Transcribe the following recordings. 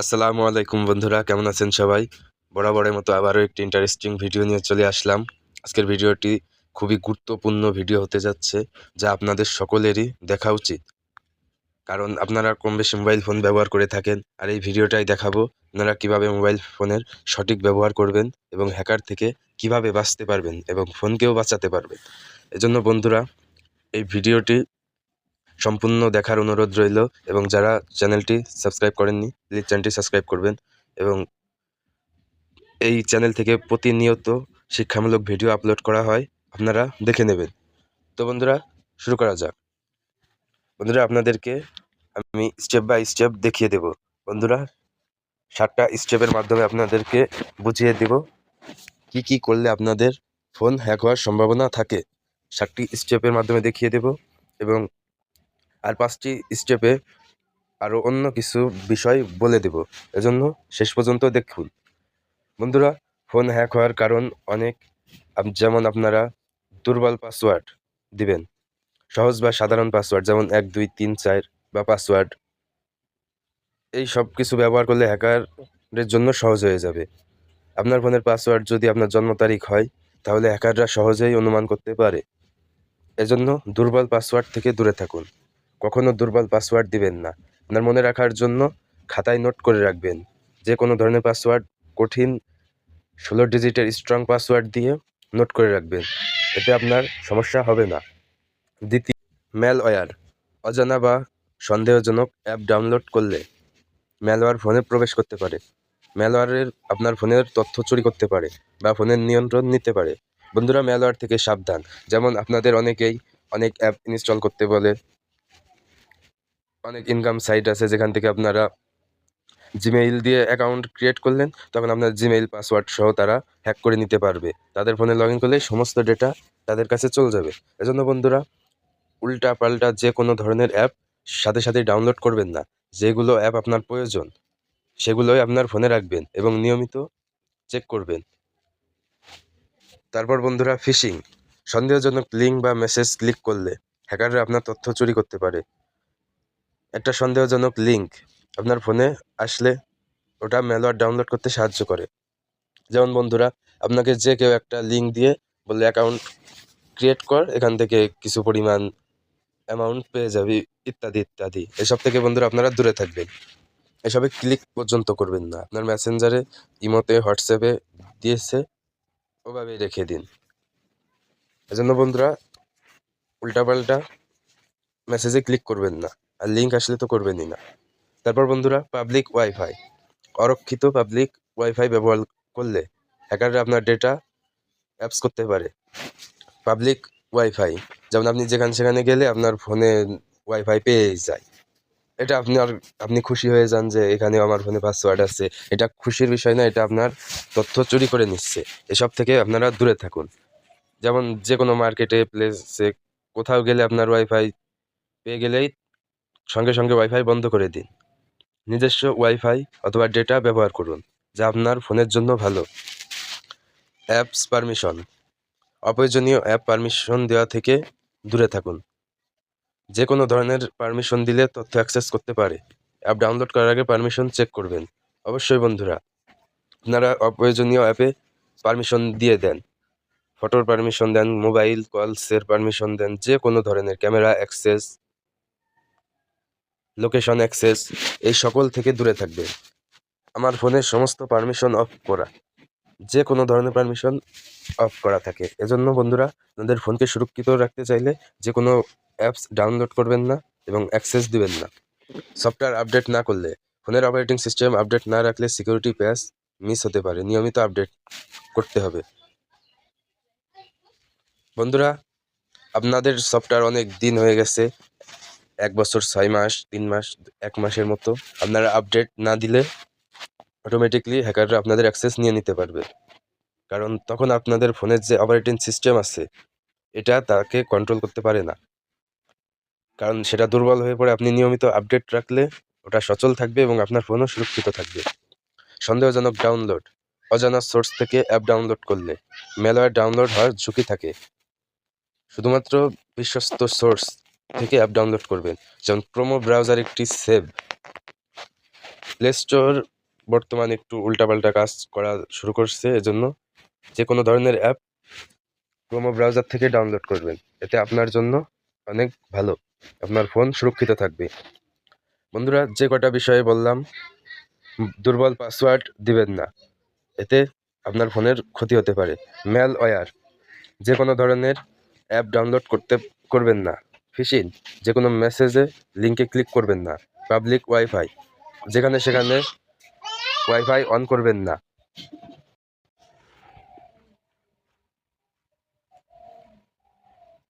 আসসালামু আলাইকুম বন্ধুরা, কেমন আছেন সবাই? বরাবরের মতো আবারও একটি ইন্টারেস্টিং ভিডিও নিয়ে চলে আসলাম। আজকের ভিডিওটি খুবই গুরুত্বপূর্ণ ভিডিও হতে যাচ্ছে, যা আপনাদের সকলেরই দেখা উচিত। কারণ আপনারা কম বেশি মোবাইল ফোন ব্যবহার করে থাকেন, আর এই ভিডিওটাই দেখাবো আপনারা কীভাবে মোবাইল ফোনের সঠিক ব্যবহার করবেন এবং হ্যাকার থেকে কীভাবে বাঁচতে পারবেন এবং ফোনকেও বাঁচাতে পারবেন। এজন্য বন্ধুরা, এই ভিডিওটি সম্পূর্ণ দেখার অনুরোধ রইল এবং যারা চ্যানেলটি সাবস্ক্রাইব করেননি প্লিজ চ্যানেলটি সাবস্ক্রাইব করবেন এবং এই চ্যানেল থেকে প্রতিনিয়ত শিক্ষামূলক ভিডিও আপলোড করা হয়, আপনারা দেখে নেবেন। তো বন্ধুরা, শুরু করা যাক। বন্ধুরা, আপনাদেরকে আমি স্টেপ বাই স্টেপ দেখিয়ে দেব। বন্ধুরা, সাতটা স্টেপের মাধ্যমে আপনাদেরকে বুঝিয়ে দেব কি কি করলে আপনাদের ফোন হ্যাক হওয়ার সম্ভাবনা থাকে। সাতটি স্টেপের মাধ্যমে দেখিয়ে দেব এবং আর পাঁচটি স্টেপে আরও অন্য কিছু বিষয় বলে দেব। এজন্য শেষ পর্যন্ত দেখুন। বন্ধুরা, ফোন হ্যাক হওয়ার কারণ অনেক। যেমন আপনারা দুর্বল পাসওয়ার্ড দিবেন। সহজ বা সাধারণ পাসওয়ার্ড যেমন এক, দুই, তিন, চার বা পাসওয়ার্ড এই সব কিছু ব্যবহার করলে হ্যাকারের জন্য সহজ হয়ে যাবে। আপনার ফোনের পাসওয়ার্ড যদি আপনার জন্ম তারিখ হয়, তাহলে হ্যাকাররা সহজেই অনুমান করতে পারে। এজন্য দুর্বল পাসওয়ার্ড থেকে দূরে থাকুন। কখনো দুর্বল পাসওয়ার্ড দিবেন না। আপনার মনে রাখার জন্য খাতায় নোট করে রাখবেন। যে কোনো ধরনের পাসওয়ার্ড কঠিন, ষোলো ডিজিটের স্ট্রং পাসওয়ার্ড দিয়ে নোট করে রাখবেন। এতে আপনার সমস্যা হবে না। দ্বিতীয় ম্যালওয়্যার অজানা বা সন্দেহজনক অ্যাপ ডাউনলোড করলে ম্যালওয়্যার ফোনে প্রবেশ করতে পারে। ম্যালওয়্যারের আপনার ফোনের তথ্য চুরি করতে পারে বা ফোনের নিয়ন্ত্রণ নিতে পারে। বন্ধুরা ম্যালওয়্যার থেকে সাবধান। যেমন আপনাদের অনেকেই অনেক অ্যাপ ইনস্টল করতে বলে অনেক ইনকাম সাইট আছে, যেখান থেকে আপনারা জিমেইল দিয়ে অ্যাকাউন্ট ক্রিয়েট করলেন, তখন আপনার জিমেইল পাসওয়ার্ড সহ তারা হ্যাক করে নিতে পারবে। তাদের ফোনে লগ ইন করলে সমস্ত ডেটা তাদের কাছে চলে যাবে। এজন্য বন্ধুরা উল্টা পাল্টা যে কোনো ধরনের অ্যাপ সাথে সাথে ডাউনলোড করবেন না। যেগুলো অ্যাপ আপনার প্রয়োজন, সেগুলোই আপনার ফোনে রাখবেন এবং নিয়মিত চেক করবেন। তারপর বন্ধুরা ফিশিং সন্দেহজনক লিঙ্ক বা মেসেজ ক্লিক করলে হ্যাকাররা আপনার তথ্য চুরি করতে পারে। একটা সন্দেহজনক লিঙ্ক আপনার ফোনে আসলে ওটা ম্যালওয়্যার ডাউনলোড করতে সাহায্য করে। যেমন বন্ধুরা, আপনাকে যে কেউ একটা লিঙ্ক দিয়ে বললে অ্যাকাউন্ট ক্রিয়েট কর, এখান থেকে কিছু পরিমাণ অ্যামাউন্ট পেয়ে যাবি, ইত্যাদি ইত্যাদি। এসব থেকে বন্ধুরা আপনারা দূরে থাকবেন। এসবে ক্লিক পর্যন্ত করবেন না। আপনার মেসেঞ্জারে ইমোতে হোয়াটসঅ্যাপে দিয়েছে ওভাবে রেখে দিন। এজন্য বন্ধুরা, উল্টাপাল্টা মেসেজে ক্লিক করবেন না। আর লিঙ্ক আসলে তো করবেনই না। তারপর বন্ধুরা পাবলিক ওয়াইফাই অরক্ষিত পাবলিক ওয়াইফাই ব্যবহার করলে হ্যাকাররা আপনার ডেটা অ্যাপস করতে পারে। পাবলিক ওয়াইফাই যেমন আপনি যেখানে সেখানে গেলে আপনার ফোনে ওয়াইফাই পেয়ে যায়। এটা আপনি আর আপনি খুশি হয়ে যান যে এখানে আমার ফোনে পাসওয়ার্ড আছে। এটা খুশির বিষয় না, এটা আপনার তথ্য চুরি করে নিচ্ছে। এসব থেকে আপনারা দূরে থাকুন। যেমন যে কোনো মার্কেটে প্লেসে কোথাও গেলে আপনার ওয়াইফাই পেয়ে গেলেই সঙ্গে সঙ্গে ওয়াইফাই বন্ধ করে দিন। নিজস্ব ওয়াইফাই অথবা ডেটা ব্যবহার করুন, যা আপনার ফোনের জন্য ভালো। অ্যাপস পারমিশন অপ্রয়োজনীয় অ্যাপ পারমিশন দেওয়া থেকে দূরে থাকুন। যে কোনো ধরনের পারমিশন দিলে তথ্য অ্যাক্সেস করতে পারে। অ্যাপ ডাউনলোড করার আগে পারমিশন চেক করবেন। অবশ্যই বন্ধুরা, আপনারা অপ্রয়োজনীয় অ্যাপে পারমিশন দিয়ে দেন। ফটোর পারমিশন দেন মোবাইল কলসের পারমিশন দেন যে কোনো ধরনের ক্যামেরা অ্যাক্সেস লোকেশন অ্যাক্সেস এই সকল থেকে দূরে থাকবে। আমার ফোনের সমস্ত পারমিশন অফ করা। যে কোনো ধরনের পারমিশন অফ করা থাকে। এজন্য বন্ধুরা, আপনাদের ফোনকে সুরক্ষিত রাখতে চাইলে যে কোনো অ্যাপস ডাউনলোড করবেন না এবং অ্যাক্সেস দিবেন না। সফটওয়্যার আপডেট না করলে, ফোনের অপারেটিং সিস্টেম আপডেট না রাখলে সিকিউরিটি প্যাচ মিস হতে পারে। নিয়মিত আপডেট করতে হবে। বন্ধুরা, আপনাদের সফটওয়্যার অনেক দিন হয়ে গেছে। এক বছর ছয় মাস, তিন মাস, এক মাসের মতো আপনারা আপডেট না দিলে অটোমেটিকলি হ্যাকাররা আপনাদের অ্যাক্সেস নিয়ে নিতে পারবে। কারণ তখন আপনাদের ফোনের যে অপারেটিং সিস্টেম আছে, এটা তাকে কন্ট্রোল করতে পারে না। কারণ সেটা দুর্বল হয়ে পড়ে, আপনি নিয়মিত আপডেট রাখলে ওটা সচল থাকবে এবং আপনার ফোনও সুরক্ষিত থাকবে। সন্দেহজনক ডাউনলোড অজানা সোর্স থেকে অ্যাপ ডাউনলোড করলে ম্যালওয়্যার ডাউনলোড হওয়ার ঝুঁকি থাকে। শুধুমাত্র বিশ্বস্ত সোর্স থেকে অ্যাপ ডাউনলোড করবেন। যেমন ক্রোমো ব্রাউজার একটি সেভ প্লে স্টোর বর্তমানে একটু উল্টাপাল্টা কাজ করা শুরু করছে, এজন্য যে কোনো ধরনের অ্যাপ ক্রোমো ব্রাউজার থেকে ডাউনলোড করবেন। এতে আপনার জন্য অনেক ভালো। আপনার ফোন সুরক্ষিত থাকবে। বন্ধুরা, যে কটা বিষয়ে বললাম, দুর্বল পাসওয়ার্ড দিবেন না। এতে আপনার ফোনের ক্ষতি হতে পারে। মেল ওয়্যার যে কোনো ধরনের অ্যাপ ডাউনলোড করতে, করবেন না। ফিশিং যে কোনো মেসেজে লিঙ্কে ক্লিক করবেন না। পাবলিক ওয়াইফাই, যেখানে সেখানে ওয়াইফাই অন করবেন না।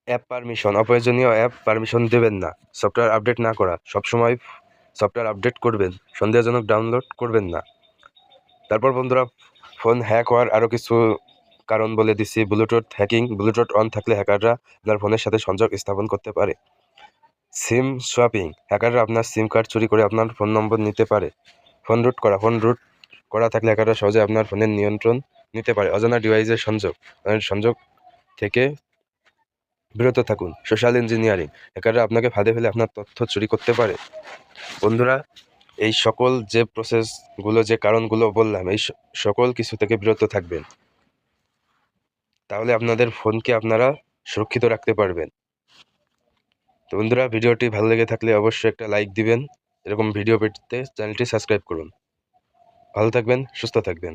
অ্যাপ পারমিশন, অপ্রয়োজনীয় অ্যাপ পারমিশন দেবেন না। সফটওয়্যার আপডেট না করা, সবসময় সফটওয়্যার আপডেট করবেন, সন্দেহজনক ডাউনলোড করবেন না। তারপর বন্ধুরা, ফোন হ্যাক হওয়ার আরও কিছু কারণ বলে দিচ্ছি ব্লুটুথ হ্যাকিং ব্লুটুথ অন থাকলে হ্যাকাররা আপনার ফোনের সাথে সংযোগ স্থাপন করতে পারে। সিম সোয়াপিং হ্যাকাররা আপনার সিম কার্ড চুরি করে আপনার ফোন নম্বর নিতে পারে। ফোন রুট করা ফোন রুট করা থাকলে হ্যাকাররা সহজে আপনার ফোনের নিয়ন্ত্রণ নিতে পারে। অজানা ডিভাইসের সংযোগ সংযোগ থেকে বিরত থাকুন। সোশ্যাল ইঞ্জিনিয়ারিং হ্যাকাররা আপনাকে ফাঁদে ফেলে আপনার তথ্য চুরি করতে পারে। বন্ধুরা, এই সকল যে প্রসেসগুলো যে কারণগুলো বললাম, এই সকল কিছু থেকে বিরত থাকবেন। তাহলে আপনাদের ফোনকে আপনারা সুরক্ষিত রাখতে পারবেন। তো বন্ধুরা, ভিডিওটি ভালো লেগে থাকলে অবশ্যই একটা লাইক দিবেন। এরকম ভিডিও পেতে চ্যানেলটি সাবস্ক্রাইব করুন। ভালো থাকবেন, সুস্থ থাকবেন।